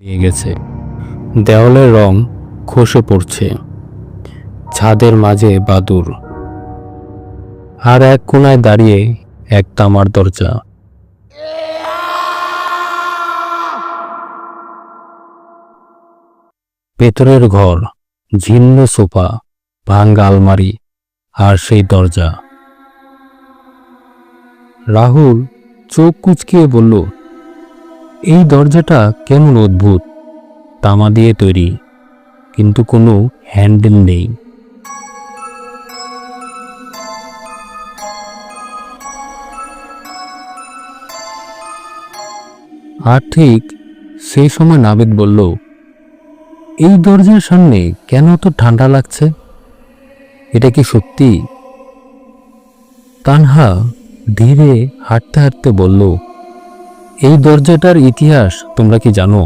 নিয়ে গেছে। দেওয়ালের রং খসে পড়ছে। ছাদের মাঝে বাদুর আর এক কোনায় দাঁড়িয়ে এক তামার দরজা। ভেতরের ঘর, ঝিন্ন সোফা, ভাঙ্গা আলমারি আর সেই দরজা। রাহুল চোখ কুচকিয়ে বলল এই দরজাটা কেমন অদ্ভুত? তামা দিয়ে তৈরি, কিন্তু কোনো হ্যান্ডেল নেই। আর ঠিক সেই সময় নাবিদ বলল, এই দরজার সামনে কেন তো ঠান্ডা লাগছে? এটা কি সত্যি? তানহা ধীরে হাঁটতে হাঁটতে বলল এই দরজাটার ইতিহাস তোমরা কি জানো?